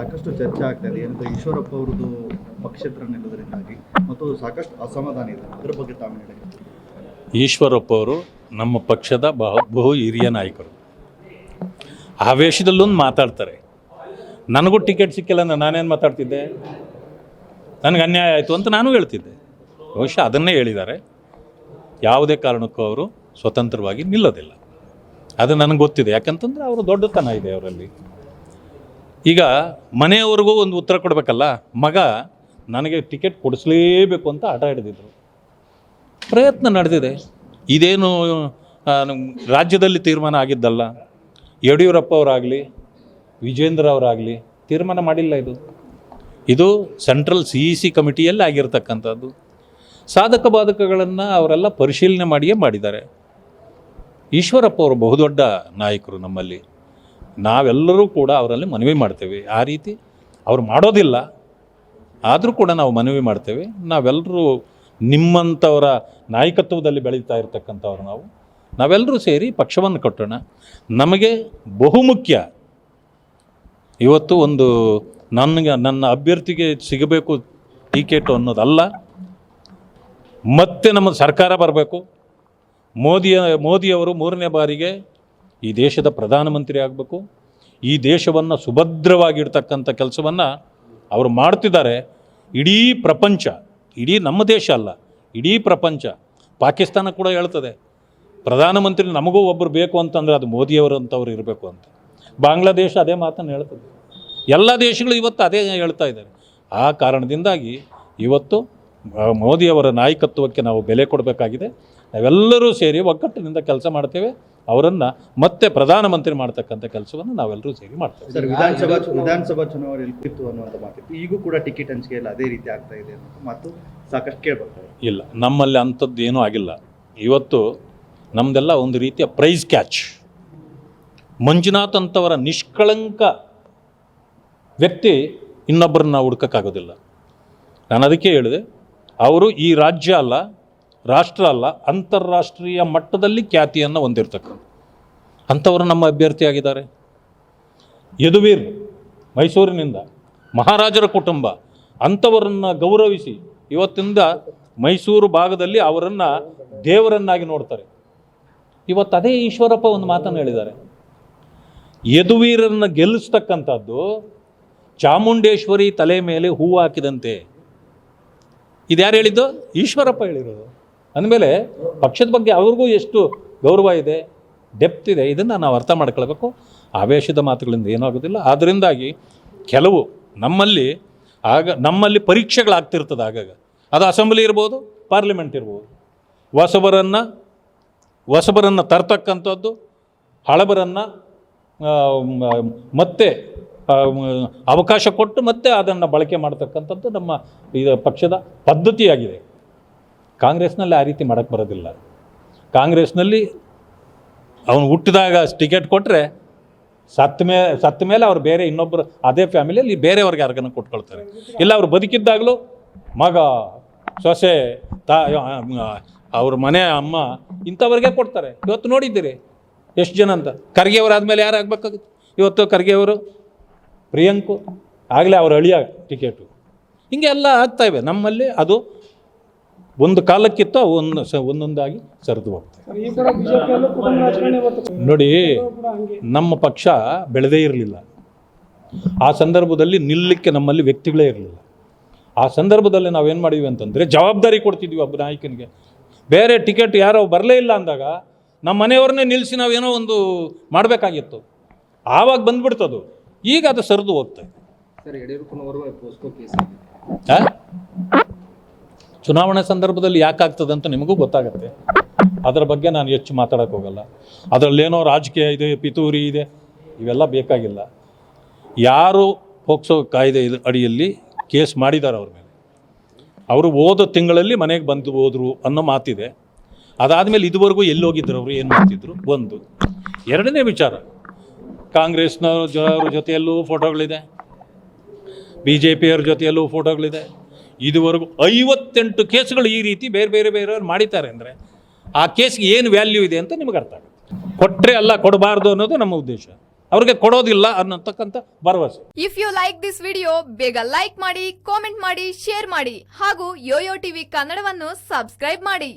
ಸಾಕಷ್ಟು ಚರ್ಚೆ ಆಗ್ತಾ ಇದೆ. ಏನಂದ್ರೆ ಈಶ್ವರಪ್ಪ ಅವ್ರದ್ದು ಪಕ್ಷೇತರ ನಿಲ್ಲೋದ್ರಿಂದಾಗಿ ಮತ್ತು ಸಾಕಷ್ಟು ಅಸಮಾಧಾನ ಇದೆ. ಅದರ ಬಗ್ಗೆ ತಾವು ಹೇಳಿ ಈಶ್ವರಪ್ಪ ಅವರು ನಮ್ಮ ಪಕ್ಷದ ಬಹು ಬಹು ಹಿರಿಯ ನಾಯಕರು. ಆವೇಶದಲ್ಲೊಂದು ಮಾತಾಡ್ತಾರೆ. ನನಗೂ ಟಿಕೆಟ್ ಸಿಕ್ಕಿಲ್ಲ ಅಂದ್ರೆ ನಾನೇನು ಮಾತಾಡ್ತಿದ್ದೆ? ನನಗೆ ಅನ್ಯಾಯ ಆಯಿತು ಅಂತ ನಾನು ಹೇಳ್ತಿದ್ದೆ. ಬಹುಶಃ ಅದನ್ನೇ ಹೇಳಿದ್ದಾರೆ. ಯಾವುದೇ ಕಾರಣಕ್ಕೂ ಅವರು ಸ್ವತಂತ್ರವಾಗಿ ನಿಲ್ಲೋದಿಲ್ಲ. ಅದು ನನಗೆ ಗೊತ್ತಿದೆ. ಯಾಕಂತಂದ್ರೆ ಅವರು ದೊಡ್ಡತನ ಇದೆ ಅವರಲ್ಲಿ. ಈಗ ಮನೆಯವ್ರಿಗೂ ಒಂದು ಉತ್ತರ ಕೊಡಬೇಕಲ್ಲ, ಮಗ ನನಗೆ ಟಿಕೆಟ್ ಕೊಡಿಸ್ಲೇಬೇಕು ಅಂತ ಆಟ ಹಿಡಿದಿದ್ರು ಪ್ರಯತ್ನ ನಡೆದಿದೆ. ಇದೇನು ರಾಜ್ಯದಲ್ಲಿ ತೀರ್ಮಾನ ಆಗಿದ್ದಲ್ಲ, ಯಡಿಯೂರಪ್ಪ ಅವರಾಗಲಿ, ವಿಜೇಂದ್ರ ಅವರಾಗಲಿ, ತೀರ್ಮಾನ ಮಾಡಿಲ್ಲ ಇದು. ಇದು ಸೆಂಟ್ರಲ್ ಸಿ ಇ ಸಿ ಕಮಿಟಿಯಲ್ಲಿ ಆಗಿರ್ತಕ್ಕಂಥದ್ದು. ಸಾಧಕ ಬಾಧಕಗಳನ್ನು ಅವರೆಲ್ಲ ಪರಿಶೀಲನೆ ಮಾಡಿಯೇ ಮಾಡಿದ್ದಾರೆ. ಈಶ್ವರಪ್ಪ ಅವರು ಬಹುದೊಡ್ಡ ನಾಯಕರು ನಮ್ಮಲ್ಲಿ. ನಾವೆಲ್ಲರೂ ಕೂಡ ಅವರಲ್ಲಿ ಮನವಿ ಮಾಡ್ತೇವೆ. ಆ ರೀತಿ ಅವರು ಮಾಡೋದಿಲ್ಲ. ಆದರೂ ಕೂಡ ನಾವು ಮನವಿ ಮಾಡ್ತೇವೆ. ನಾವೆಲ್ಲರೂ ನಿಮ್ಮಂಥವರ ನಾಯಕತ್ವದಲ್ಲಿ ಬೆಳೀತಾ ಇರತಕ್ಕಂಥವ್ರು ನಾವು. ನಾವೆಲ್ಲರೂ ಸೇರಿ ಪಕ್ಷವನ್ನು ಕಟ್ಟೋಣ. ನಮಗೆ ಬಹುಮುಖ್ಯ ಇವತ್ತು ಒಂದು ನನಗೆ ನನ್ನ ಅಭ್ಯರ್ಥಿಗೆ ಸಿಗಬೇಕು ಟಿಕೆಟ್ ಅನ್ನೋದಲ್ಲ. ಮತ್ತೆ ನಮ್ಮ ಸರ್ಕಾರ ಬರಬೇಕು. ಮೋದಿಯ, ಮೋದಿಯವರು ಮೂರನೇ ಬಾರಿಗೆ ಈ ದೇಶದ ಪ್ರಧಾನಮಂತ್ರಿ ಆಗಬೇಕು. ಈ ದೇಶವನ್ನು ಸುಭದ್ರವಾಗಿಡ್ತಕ್ಕಂಥ ಕೆಲಸವನ್ನು ಅವರು ಮಾಡ್ತಿದ್ದಾರೆ. ಇಡೀ ಪ್ರಪಂಚ, ಇಡೀ ನಮ್ಮ ದೇಶ ಅಲ್ಲ, ಇಡೀ ಪ್ರಪಂಚ ಪಾಕಿಸ್ತಾನ ಕೂಡ ಹೇಳ್ತದೆ. ಪ್ರಧಾನಮಂತ್ರಿ ನಮಗೂ ಒಬ್ಬರು ಬೇಕು ಅಂತಂದರೆ ಅದು ಮೋದಿಯವರು ಅಂತವ್ರು ಇರಬೇಕು ಅಂತ. ಬಾಂಗ್ಲಾದೇಶ ಅದೇ ಮಾತನ್ನು ಹೇಳ್ತದೆ. ಎಲ್ಲ ದೇಶಗಳು ಇವತ್ತು ಅದೇ ಹೇಳ್ತಾ ಇದ್ದಾರೆ. ಆ ಕಾರಣದಿಂದಾಗಿ ಇವತ್ತು ಮೋದಿಯವರ ನಾಯಕತ್ವಕ್ಕೆ ನಾವು ಬೆಲೆ ಕೊಡಬೇಕಾಗಿದೆ. ನಾವೆಲ್ಲರೂ ಸೇರಿ ಒಗ್ಗಟ್ಟಿನಿಂದ ಕೆಲಸ ಮಾಡ್ತೇವೆ. ಅವರನ್ನು ಮತ್ತೆ ಪ್ರಧಾನಮಂತ್ರಿ ಮಾಡ್ತಕ್ಕಂಥ ಕೆಲಸವನ್ನು ನಾವೆಲ್ಲರೂ ಸೇರಿ ಮಾಡ್ತೇವೆ. ಸರ್ ವಿಧಾನಸಭಾ ವಿಧಾನಸಭಾ ಚುನಾವಣೆಯಲ್ಲಿ ಇತ್ತು ಅನ್ನುವಂಥ ಮಾತಿತ್ತು ಈಗೂ ಕೂಡ ಟಿಕೆಟ್ ಹಂಚಿಕೆಯಲ್ಲಿ ಅದೇ ರೀತಿ ಆಗ್ತಾ ಇದೆ ಅನ್ನೋ ಮಾತು ಸಾಕಷ್ಟು ಕೇಳ್ಬರ್ತದೆ ಇಲ್ಲ ನಮ್ಮಲ್ಲಿ ಅಂಥದ್ದು ಏನೂ ಆಗಿಲ್ಲ. ಇವತ್ತು ನಮ್ದೆಲ್ಲ ಒಂದು ರೀತಿಯ ಪ್ರೈಸ್ ಕ್ಯಾಚ್. ಮಂಜುನಾಥ್ ಅಂತವರ ನಿಷ್ಕಳಂಕ ವ್ಯಕ್ತಿ ಇನ್ನೊಬ್ಬರನ್ನ ಹುಡ್ಕೋಕ್ಕಾಗೋದಿಲ್ಲ. ನಾನು ಅದಕ್ಕೆ ಹೇಳಿದೆ ಅವರು ಈ ರಾಜ್ಯ ಅಲ್ಲ ರಾಷ್ಟ್ರ ಅಲ್ಲ, ಅಂತಾರಾಷ್ಟ್ರೀಯ ಮಟ್ಟದಲ್ಲಿ ಖ್ಯಾತಿಯನ್ನು ಹೊಂದಿರ್ತಕ್ಕಂಥ ಅಂಥವರು ನಮ್ಮ ಅಭ್ಯರ್ಥಿಯಾಗಿದ್ದಾರೆ ಯದುವೀರ್ ಮೈಸೂರಿನಿಂದ ಮಹಾರಾಜರ ಕುಟುಂಬ ಅಂಥವರನ್ನು ಗೌರವಿಸಿ ಇವತ್ತಿಂದ ಮೈಸೂರು ಭಾಗದಲ್ಲಿ ಅವರನ್ನು ದೇವರನ್ನಾಗಿ ನೋಡ್ತಾರೆ. ಇವತ್ತು ಅದೇ ಈಶ್ವರಪ್ಪ ಒಂದು ಮಾತನ್ನು ಹೇಳಿದ್ದಾರೆ. ಯದುವೀರನ್ನು ಗೆಲ್ಲಿಸ್ತಕ್ಕಂಥದ್ದು ಚಾಮುಂಡೇಶ್ವರಿ ತಲೆ ಮೇಲೆ ಹೂವು ಹಾಕಿದಂತೆ. ಇದ್ಯಾರು ಹೇಳಿದ್ದು? ಈಶ್ವರಪ್ಪ ಹೇಳಿರೋದು. ಅಂದಮೇಲೆ ಪಕ್ಷದ ಬಗ್ಗೆ ಅವ್ರಿಗೂ ಎಷ್ಟು ಗೌರವ ಇದೆ ಡೆಪ್ತ್ ಇದೆ, ಇದನ್ನು ನಾವು ಅರ್ಥ ಮಾಡ್ಕೊಳ್ಬೇಕು. ಆವೇಶದ ಮಾತುಗಳಿಂದ ಏನೂ ಆಗೋದಿಲ್ಲ. ಆದ್ದರಿಂದಾಗಿ ಕೆಲವು ನಮ್ಮಲ್ಲಿ ಆಗ, ನಮ್ಮಲ್ಲಿ ಪರೀಕ್ಷೆಗಳಾಗ್ತಿರ್ತದೆ ಆಗಾಗ. ಅದು ಅಸೆಂಬ್ಲಿ ಇರ್ಬೋದು, ಪಾರ್ಲಿಮೆಂಟ್ ಇರ್ಬೋದು. ಹೊಸಬರನ್ನು ಹೊಸಬರನ್ನು ತರ್ತಕ್ಕಂಥದ್ದು, ಹಳಬರನ್ನು ಮತ್ತೆ ಅವಕಾಶ ಕೊಟ್ಟು ಮತ್ತೆ ಅದನ್ನು ಬಳಕೆ ಮಾಡ್ತಕ್ಕಂಥದ್ದು ನಮ್ಮ ಇದು ಪಕ್ಷದ ಪದ್ಧತಿಯಾಗಿದೆ. ಕಾಂಗ್ರೆಸ್ನಲ್ಲಿ ಆ ರೀತಿ ಮಾಡೋಕ್ಕೆ ಬರೋದಿಲ್ಲ. ಕಾಂಗ್ರೆಸ್ನಲ್ಲಿ ಅವನು ಹುಟ್ಟಿದಾಗ ಟಿಕೆಟ್ ಕೊಟ್ಟರೆ ಸತ್ತ ಮೇ ಸತ್ತ ಮೇಲೆ ಅವ್ರು ಬೇರೆ ಇನ್ನೊಬ್ಬರು ಅದೇ ಫ್ಯಾಮಿಲಿಯಲ್ಲಿ ಬೇರೆಯವ್ರಿಗೆ ಯಾರಿಗನ್ನ ಕೊಟ್ಕೊಳ್ತಾರೆ. ಇಲ್ಲ ಅವ್ರು ಬದುಕಿದ್ದಾಗಲೂ ಮಗ, ಸೊಸೆ, ತಾ ಅವ್ರ ಮನೆ, ಅಮ್ಮ ಇಂಥವ್ರಿಗೆ ಕೊಡ್ತಾರೆ. ಇವತ್ತು ನೋಡಿದ್ದೀರಿ ಎಷ್ಟು ಜನ ಅಂತ. ಖರ್ಗೆಯವರು ಆದಮೇಲೆ ಯಾರು ಆಗ್ಬೇಕಾಗುತ್ತೆ? ಇವತ್ತು ಖರ್ಗೆಯವರು, ಪ್ರಿಯಾಂಕು, ಆಗಲೇ ಅವ್ರ ಅಳಿಯ ಟಿಕೆಟು. ಹಿಂಗೆ ಎಲ್ಲ ಆಗ್ತಾಯಿವೆ ನಮ್ಮಲ್ಲಿ ಅದು ಒಂದು ಕಾಲಕ್ಕಿತ್ತು ಅವು ಒಂದು ಸ ಒಂದೊಂದಾಗಿ ಸರಿದು ಹೋಗ್ತವೆ ನೋಡಿ ನಮ್ಮ ಪಕ್ಷ ಬೆಳೆದೇ ಇರಲಿಲ್ಲ. ಆ ಸಂದರ್ಭದಲ್ಲಿ ನಿಲ್ಲಕ್ಕೆ ನಮ್ಮಲ್ಲಿ ವ್ಯಕ್ತಿಗಳೇ ಇರಲಿಲ್ಲ. ಆ ಸಂದರ್ಭದಲ್ಲಿ ನಾವೇನು ಮಾಡಿದ್ವಿ ಅಂತಂದರೆ ಜವಾಬ್ದಾರಿ ಕೊಡ್ತಿದ್ವಿ ಒಬ್ಬ ನಾಯಕನಿಗೆ. ಬೇರೆ ಟಿಕೆಟ್ ಯಾರೋ ಬರಲೇ ಇಲ್ಲ ಅಂದಾಗ ನಮ್ಮ ಮನೆಯವ್ರನ್ನೇ ನಿಲ್ಲಿಸಿ ನಾವೇನೋ ಒಂದು ಮಾಡಬೇಕಾಗಿತ್ತು. ಆವಾಗ ಬಂದ್ಬಿಡ್ತದು ಈಗ ಅದು ಸರಿದು ಹೋಗ್ತಾ ಇದೆ ಸರ್ ಯಡಿಯೂರಪ್ಪನವರು ಪೋಸ್ಕೋ ಕೇಸ್ ಆ? ಚುನಾವಣೆ ಸಂದರ್ಭದಲ್ಲಿ ಯಾಕಾಗ್ತದೆ ಅಂತ ನಿಮಗೂ ಗೊತ್ತಾಗುತ್ತೆ. ಅದರ ಬಗ್ಗೆ ನಾನು ಹೆಚ್ಚು ಮಾತಾಡೋಕ್ಕೆ ಹೋಗಲ್ಲ. ಅದರಲ್ಲೇನೋ ರಾಜಕೀಯ ಇದೆ, ಪಿತೂರಿ ಇದೆ, ಇವೆಲ್ಲ ಬೇಕಾಗಿಲ್ಲ. ಯಾರು ಪೋಕ್ಸೋ ಕಾಯ್ದೆ ಅಡಿಯಲ್ಲಿ ಕೇಸ್ ಮಾಡಿದ್ದಾರೆ ಅವ್ರ ಮೇಲೆ. ಅವರು ಹೋದ ತಿಂಗಳಲ್ಲಿ ಮನೆಗೆ ಬಂದು ಹೋದರು ಅನ್ನೋ ಮಾತಿದೆ. ಅದಾದಮೇಲೆ ಇದುವರೆಗೂ ಎಲ್ಲಿ ಹೋಗಿದ್ರು ಅವರು, ಏನು ಮಾಡ್ತಿದ್ರು? ಒಂದು. ಎರಡನೇ ವಿಚಾರ. ಕಾಂಗ್ರೆಸ್ನ ಅವ್ರ ಜೊತೆಯಲ್ಲೂ ಫೋಟೋಗಳಿದೆ. B J ಪಿಯವ್ರ ಜೊತೆಯಲ್ಲೂ ಫೋಟೋಗಳಿದೆ. ಇದುವರೆಗೂ ಐವತ್ತೆಂಟು ಕೇಸ್ಗಳು ಈ ರೀತಿ ಬೇರೆ ಬೇರೆ ಬೇರೆಯವ್ರು ಮಾಡಿದ್ದಾರೆ ಅಂದರೆ ಆ ಕೇಸ್ಗೆ ಏನು ವ್ಯಾಲ್ಯೂ ಇದೆ ಅಂತ ನಿಮಗೆ ಅರ್ಥ ಆಗುತ್ತೆ. ಕೊಟ್ಟರೆ ಅಲ್ಲ, ಕೊಡಬಾರ್ದು ಅನ್ನೋದು ನಮ್ಮ ಉದ್ದೇಶ. ಅವ್ರಿಗೆ ಕೊಡೋದಿಲ್ಲ ಅನ್ನತಕ್ಕಂಥ ಭರವಸೆ. If you like this video ಬೇಗ ಲೈಕ್ ಮಾಡಿ ಕಾಮೆಂಟ್ ಮಾಡಿ ಶೇರ್ ಮಾಡಿ ಹಾಗೂ ಯೋಯೋ ಟಿವಿ ಕನ್ನಡವನ್ನು ಸಬ್ಸ್ಕ್ರೈಬ್ ಮಾಡಿ.